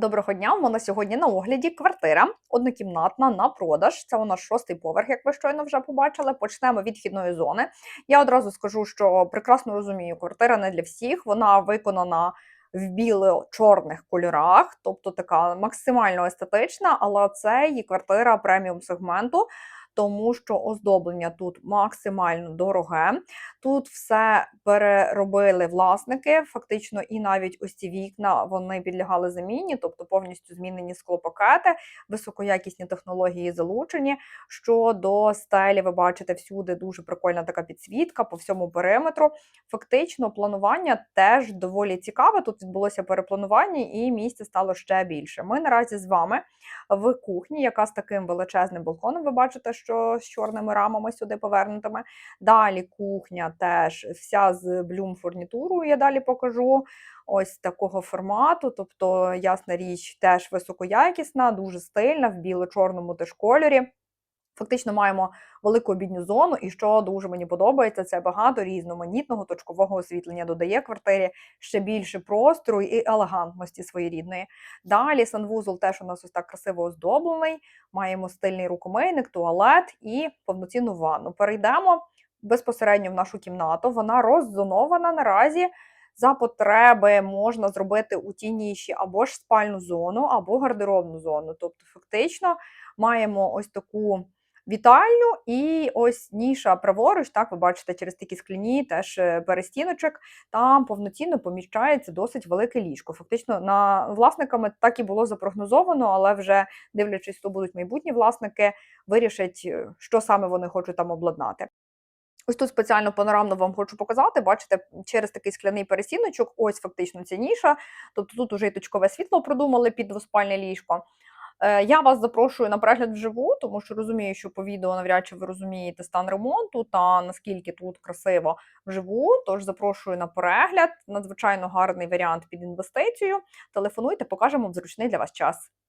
Доброго дня! У мене сьогодні на огляді квартира однокімнатна на продаж. Це у нас шостий поверх, як ви щойно вже побачили. Почнемо від вхідної зони. Я одразу скажу, що прекрасно розумію, квартира не для всіх. Вона виконана в біло-чорних кольорах, тобто така максимально естетична, але це її квартира преміум сегменту. Тому що оздоблення тут максимально дороге. Тут все переробили власники, фактично, і навіть ось ці вікна вони підлягали заміні, тобто повністю змінені склопакети, високоякісні технології залучені. Щодо стелі, ви бачите всюди дуже прикольна така підсвітка по всьому периметру. Фактично, планування теж доволі цікаве. Тут відбулося перепланування, і місця стало ще більше. Ми наразі з вами в кухні, яка з таким величезним балконом. Ви бачите, що з чорними рамами сюди повернутими. Далі кухня теж вся з блюм-фурнітурою, я далі покажу. Ось такого формату, тобто, ясна річ, теж високоякісна, дуже стильна, в біло-чорному теж кольорі. Фактично маємо велику обідню зону, і що дуже мені подобається, це багато різноманітного точкового освітлення додає квартирі ще більше простору і елегантності своєрідної. Далі санвузол теж у нас ось так красиво оздоблений. Маємо стильний рукомийник, туалет і повноцінну ванну. Перейдемо безпосередньо в нашу кімнату. Вона роззонована наразі. За потреби можна зробити у тій ніші або ж спальну зону, або гардеробну зону. Тобто, фактично, маємо ось таку вітальню і ось ніша праворуч, так ви бачите, через такі скляні теж е, перестіночок, там повноцінно поміщається досить велике ліжко. Фактично, на власниками так і було запрогнозовано, але вже дивлячись, хто будуть майбутні власники, вирішать, е, що саме вони хочуть там обладнати. Ось тут спеціально панорамно вам хочу показати. Бачите, через такий скляний перестіночок, ось фактично ця ніша. Тобто тут уже і точкове світло продумали під двоспальне ліжко. Е, я вас запрошую на перегляд вживу, тому що розумію, що по відео навряд чи ви розумієте стан ремонту та наскільки тут красиво вживу. Тож запрошую на перегляд. Надзвичайно гарний варіант під інвестицію. Телефонуйте, покажемо в зручний для вас час.